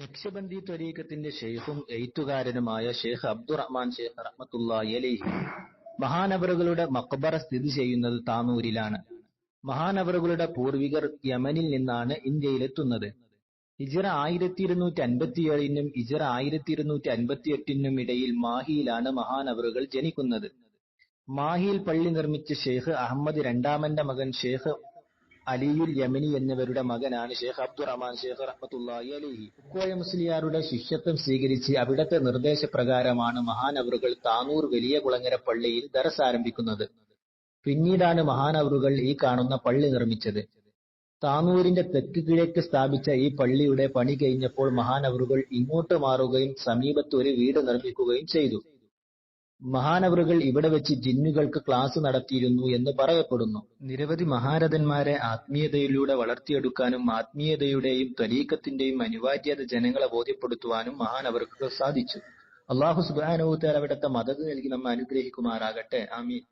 Naqshbandi ത്വരീഖത്തിന്റെ ഷെയ്ഖും എഴുത്തുകാരനുമായ ഷെയ്ഖ് അബ്ദുറഹ്മാൻ ഷെയ്ഖ് റഹ്മത്തുള്ളാഹി അലൈഹി മഹാനവറുകളുടെ മക്ബറ സ്ഥിതി ചെയ്യുന്നത് താനൂരിലാണ്. മഹാനവറുകളുടെ പൂർവികർ യമനിൽ നിന്നാണ് ഇന്ത്യയിലെത്തുന്നത്. ഇജറ ആയിരത്തി ഇരുന്നൂറ്റി അൻപത്തിയേഴിനും ഇജറ ആയിരത്തി ഇരുന്നൂറ്റി അൻപത്തിയെട്ടിനും ഇടയിൽ മാഹിയിലാണ് മഹാനവറുകൾ ജനിക്കുന്നത്. മാഹിയിൽ പള്ളി നിർമ്മിച്ച ഷെയ്ഖ് അഹമ്മദ് രണ്ടാമന്റെ മകൻ ഷെയ്ഖ് അലിയുൽ യമിനി എന്നിവരുടെ മകനാണ് ഷെയ്ഖ് അബ്ദുറഹ്മാൻ ഷെയ്ഖ് റഹ്മത്തുള്ളാഹി അലിഹി. ഉക്കോയ മുസ്ലിയാരുടെ ശിഷ്യത്വം സ്വീകരിച്ച് അവിടത്തെ നിർദ്ദേശപ്രകാരമാണ് മഹാനവറുകൾ താനൂർ വലിയ കുളങ്ങര പള്ളിയിൽ ദർസ് ആരംഭിക്കുന്നത്. പിന്നീടാണ് മഹാനവറുകൾ ഈ കാണുന്ന പള്ളി നിർമ്മിച്ചത്. താനൂരിന്റെ തെക്ക് കിഴക്ക് സ്ഥാപിച്ച ഈ പള്ളിയുടെ പണി കഴിഞ്ഞപ്പോൾ മഹാനവറുകൾ ഇങ്ങോട്ട് മാറുകയും സമീപത്ത് ഒരു വീട് നിർമ്മിക്കുകയും ചെയ്തു. മഹാനവറുകൾ ഇവിടെ വെച്ച് ജിന്നുകൾക്ക് ക്ലാസ് നടത്തിയിരുന്നു എന്ന് പറയപ്പെടുന്നു. നിരവധി മഹാരഥന്മാരെ ആത്മീയതയിലൂടെ വളർത്തിയെടുക്കാനും ആത്മീയതയുടെയും തലീക്കത്തിന്റെയും അനിവാര്യത ജനങ്ങളെ ബോധ്യപ്പെടുത്തുവാനും മഹാനവർക്ക് സാധിച്ചു. അള്ളാഹു സുബാനവുത്താൽ അവിടുത്തെ മദത് നൽകി നമ്മെ അനുഗ്രഹിക്കുമാറാകട്ടെ. ആമീൻ.